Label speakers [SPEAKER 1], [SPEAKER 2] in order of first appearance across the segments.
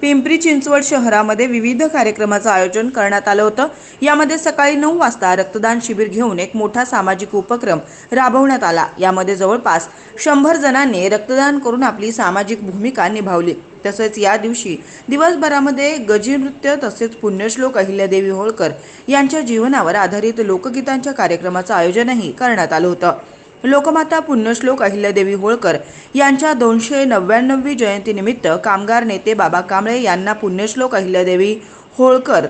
[SPEAKER 1] पिंपरी चिंचवड शहरामध्ये विविध कार्यक्रमाचं आयोजन करण्यात आलं होतं. यामध्ये सकाळी नऊ वाजता रक्तदान शिबिर घेऊन एक मोठा सामाजिक उपक्रम राबवण्यात आला. यामध्ये जवळपास शंभर जणांनी रक्तदान करून आपली सामाजिक भूमिका निभावली. तसेच या दिवशी दिवसभरामध्ये गजी नृत्य तसेच पुण्यश्लोक अहिल्यादेवी होळकर यांच्या जीवनावर आधारित लोकगीतांच्या कार्यक्रमाचं आयोजनही करण्यात आलं होतं. लोकमाता पुण्यश्लोक अहिल्यादेवी होळकर यांच्या दोनशे नव्याण्णवी जयंतीनिमित्त कामगार नेते बाबा कांबळे यांना पुण्यश्लोक अहिल्यादेवी होळकर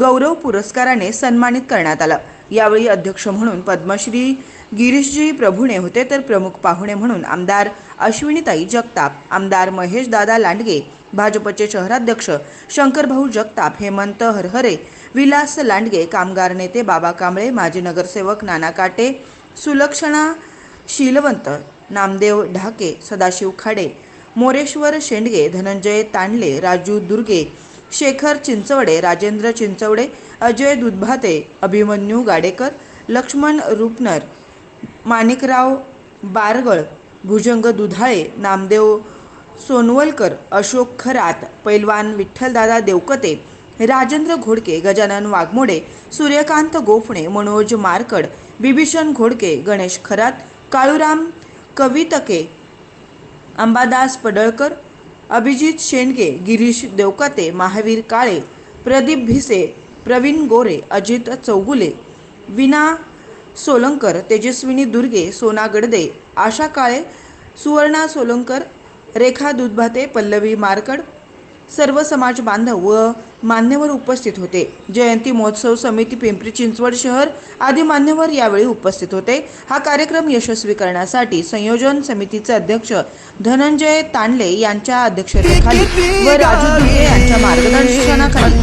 [SPEAKER 1] गौरव पुरस्काराने सन्मानित करण्यात आलं. यावेळी अध्यक्ष म्हणून पद्मश्री गिरीशजी प्रभुणे होते तर प्रमुख पाहुणे म्हणून आमदार अश्विनीताई जगताप आमदार महेशदादा लांडगे भाजपचे शहराध्यक्ष शंकरभाऊ जगताप हेमंत हरहरे विलास लांडगे कामगार नेते बाबा कांबळे माजी नगरसेवक नाना काटे सुलक्षणा शीलवंत नामदेव ढाके सदाशिव खाडे मोरेश्वर शेंडगे धनंजय तांडले राजू दुर्गे शेखर चिंचवडे राजेंद्र चिंचवडे अजय दुधभाते अभिमन्यू गाडेकर लक्ष्मण रुपनर माणिकराव बारगळ भुजंग दुधाळे नामदेव सोनवलकर अशोक खरात पैलवान विठ्ठलदादा देवकते राजेंद्र घोडके गजानन वाघमोडे सूर्यकांत गोफणे मनोज मारकड बिभीषण घोडके गणेश खरात काळूराम कवितके अंबादास पडळकर अभिजित शेंडगे गिरीश देवकाते महावीर काळे प्रदीप भिसे प्रवीण गोरे अजित चौगुले विना सोलंकर तेजस्विनी दुर्गे सोना गडदे आशा काळे सुवर्णा सोलंकर रेखा दुधभाते पल्लवी मारकड सर्व समाज बांधव व मान्यवर उपस्थित होते. जयंती महोत्सव समिती पिंपरी चिंचवड शहर आदी मान्यवर यावेळी उपस्थित होते. हा कार्यक्रम यशस्वी करण्यासाठी संयोजन समितीचे अध्यक्ष धनंजय तांडले यांच्या अध्यक्षतेखाली व राजू दुर्गे यांच्या मार्गदर्शनाखाली